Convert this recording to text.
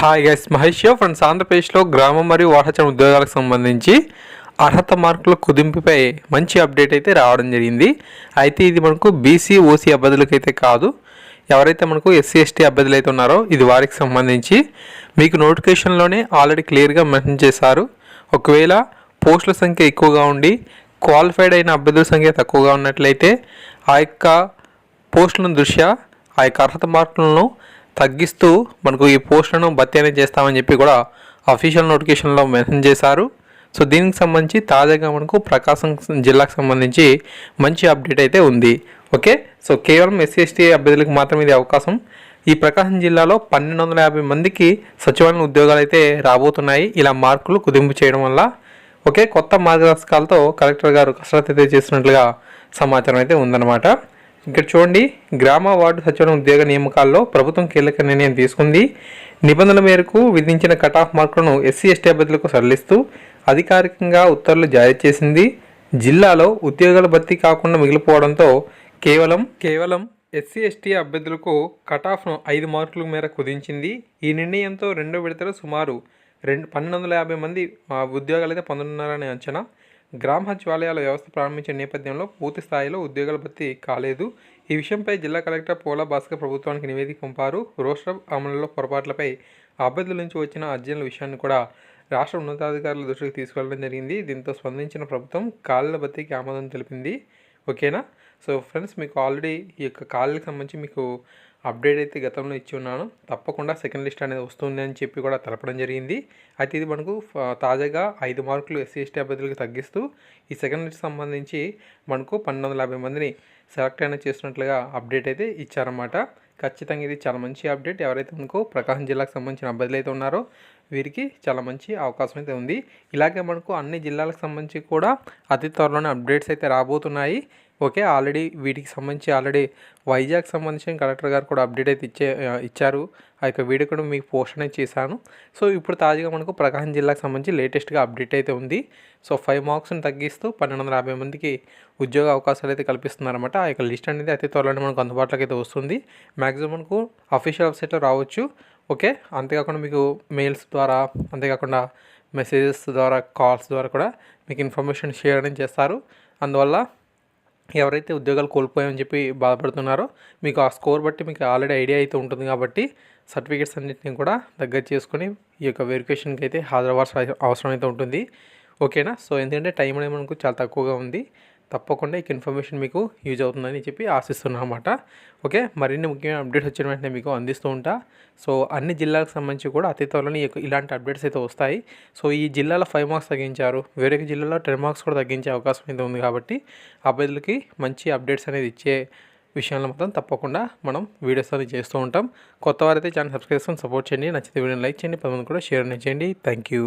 Hi guys Mahesh friends ఆంధ్రప్రదేశ్లో గ్రామం మరియు వాటాచరణ ఉద్యోగాలకు సంబంధించి అర్హత మార్కుల కుదింపుపై మంచి అప్డేట్ అయితే రావడం జరిగింది. అయితే ఇది మనకు బీసీ ఓసీ అభ్యర్థులకైతే కాదు. ఎవరైతే మనకు ఎస్సీ ఎస్టీ అభ్యర్థులు అయితే ఉన్నారో ఇది వారికి సంబంధించి మీకు నోటిఫికేషన్లోనే ఆల్రెడీ క్లియర్గా మెన్షన్ చేశారు. ఒకవేళ పోస్టుల సంఖ్య ఎక్కువగా ఉండి క్వాలిఫైడ్ అయిన అభ్యర్థుల సంఖ్య తక్కువగా ఉన్నట్లయితే ఆ యొక్క పోస్టుల దృష్ట్యా ఆ యొక్క అర్హత మార్కులను తగ్గిస్తూ మనకు ఈ పోస్టులను భర్తీ అనేది చేస్తామని చెప్పి కూడా అఫీషియల్ నోటిఫికేషన్లో మెన్షన్ చేశారు. సో దీనికి సంబంధించి తాజాగా మనకు ప్రకాశం జిల్లాకు సంబంధించి మంచి అప్డేట్ అయితే ఉంది. ఓకే? సో కేవలం ఎస్సీ ఎస్టీ అభ్యర్థులకు మాత్రమే ఇది అవకాశం. ఈ ప్రకాశం జిల్లాలో పన్నెండు వందల యాభై మందికి సచివాలయం ఉద్యోగాలు అయితే రాబోతున్నాయి. ఇలా మార్కులు కుదింపు చేయడం వల్ల. ఓకే? కొత్త మార్గదర్శకాలతో కలెక్టర్ గారు కసరత్తు అయితే చేస్తున్నట్లుగా సమాచారం అయితే ఉందన్నమాట. ఇక్కడ చూడండి గ్రామ వార్డు సచివాలయం ఉద్యోగ నియామకాల్లో ప్రభుత్వం కీలక నిర్ణయం తీసుకుంది. నిబంధనల మేరకు విధించిన కట్ ఆఫ్ మార్కులను ఎస్సీ ఎస్టీ అభ్యర్థులకు సరళిస్తూ అధికారికంగా ఉత్తర్వులు జారీ చేసింది. జిల్లాలో ఉద్యోగాల భర్తీ కాకుండా మిగిలిపోవడంతో కేవలం కేవలం ఎస్సీ ఎస్టీ అభ్యర్థులకు కట్ ఆఫ్ను ఐదు మార్కుల మేర కుదించింది ఈ నిర్ణయంతో రెండో విడతలో సుమారు రెండు పన్నెండు వందల యాభై మంది ఉద్యోగాలు అయితే పొందనున్నారని అంచనా. గ్రామ సచివాలయాల వ్యవస్థ ప్రారంభించిన నేపథ్యంలో పూర్తి స్థాయిలో ఉద్యోగాల భర్తీ కాలేదు. ఈ విషయంపై జిల్లా కలెక్టర్ పోలా భాస్కర్ ప్రభుత్వానికి నివేదిక పంపారు. రోస్టర్ అమలులో పొరపాట్లపై అభ్యర్థుల నుంచి వచ్చిన అర్జీల విషయాన్ని కూడా రాష్ట్ర ఉన్నతాధికారుల దృష్టికి తీసుకెళ్ళడం జరిగింది. దీంతో స్పందించిన ప్రభుత్వం కాళ్ళ భర్తీకి ఆమోదం తెలిపింది. ఓకేనా? సో ఫ్రెండ్స్ మీకు ఆల్రెడీ ఈ యొక్క కాళ్ళకి సంబంధించి మీకు అప్డేట్ అయితే గతంలో ఇచ్చి ఉన్నాను. తప్పకుండా సెకండ్ లిస్ట్ అనేది వస్తుంది అని చెప్పి కూడా తెలపడం జరిగింది. అయితే ఇది మనకు తాజాగా ఐదు మార్కులు ఎస్సీ ఎస్టీ అభ్యర్థులకు తగ్గిస్తూ ఈ సెకండ్ లిస్ట్ సంబంధించి మనకు పన్నెండు వందల యాభై మందిని సెలెక్ట్ అయినా చేస్తున్నట్లుగా అప్డేట్ అయితే ఇచ్చారన్నమాట. ఖచ్చితంగా ఇది చాలా మంచి అప్డేట్. ఎవరైతే మనకు ప్రకాశం జిల్లాకు సంబంధించిన అభ్యర్థులు అయితే ఉన్నారో వీరికి చాలా మంచి అవకాశం అయితే ఉంది. ఇలాగే మనకు అన్ని జిల్లాలకు సంబంధించి కూడా అతి త్వరలోనే అప్డేట్స్ అయితే రాబోతున్నాయి. ఓకే ఆల్రెడీ వీటికి సంబంధించి ఆల్రెడీ వైజాగ్ సంబంధించిన కలెక్టర్ గారు కూడా అప్డేట్ అయితే ఇచ్చే ఇచ్చారు. ఆ యొక్క వీడియో కూడా మీకు పోస్ట్ అనేది చేశాను. సో ఇప్పుడు తాజాగా మనకు ప్రకాశం జిల్లాకు సంబంధించి లేటెస్ట్గా అప్డేట్ అయితే ఉంది. సో ఫైవ్ మార్క్స్ని తగ్గిస్తూ పన్నెండు వందల యాభై మందికి ఉద్యోగ అవకాశాలు అయితే కల్పిస్తున్నారన్నమాట. ఆ యొక్క లిస్ట్ అనేది అతి త్వరలోనే మనకు అందుబాటులోకి అయితే వస్తుంది. మ్యాక్సిమం మనకు అఫీషియల్ వెబ్సైట్లో రావచ్చు. ఓకే అంతేకాకుండా మీకు మెయిల్స్ ద్వారా అంతేకాకుండా మెసేజెస్ ద్వారా కాల్స్ ద్వారా కూడా మీకు ఇన్ఫర్మేషన్ షేర్ అనేది చేస్తారు. అందువల్ల ఎవరైతే ఉద్యోగాలు కోల్పోయామని చెప్పి బాధపడుతున్నారో మీకు ఆ స్కోర్ బట్టి మీకు ఆల్రెడీ ఐడియా అయితే ఉంటుంది కాబట్టి సర్టిఫికేట్స్ అన్నింటినీ కూడా దగ్గర చేసుకొని ఈ యొక్క వెరిఫికేషన్కి అయితే హాజరవ్వాల్సిన అవసరం అయితే ఉంటుంది. ఓకేనా? సో ఎందుకంటే టైం అనేది మనకు చాలా తక్కువగా ఉంది. తప్పకుండా ఈ ఇన్ఫర్మేషన్ మీకు యూజ్ అవుతుందని చెప్పి ఆశిస్తున్నాను అనమాట ఓకే మరిన్ని ముఖ్యమైన అప్డేట్స్ వచ్చిన వెంటనే మీకు అందిస్తూ ఉంటా. సో అన్ని జిల్లాలకు సంబంధించి కూడా అతి త్వరలోనే ఇలాంటి అప్డేట్స్ అయితే వస్తాయి. సో ఈ జిల్లాలో ఫైవ్ మార్క్స్ తగ్గించారు. వేరే జిల్లాలో టెన్ మార్క్స్ కూడా తగ్గించే అవకాశం అయితే ఉంది కాబట్టి అభ్యర్థులకి మంచి అప్డేట్స్ అనేది ఇచ్చే విషయంలో మాత్రం తప్పకుండా మనం వీడియోస్ అనేది చేస్తూ ఉంటాం. కొత్త వారైతే ఛానల్ సబ్స్క్రైబ్ చేసుకొని సపోర్ట్ చేయండి. నచ్చితే వీడియోని లైక్ చేయండి. పది మంది కూడా షేర్ అనేది చేయండి. Thank you.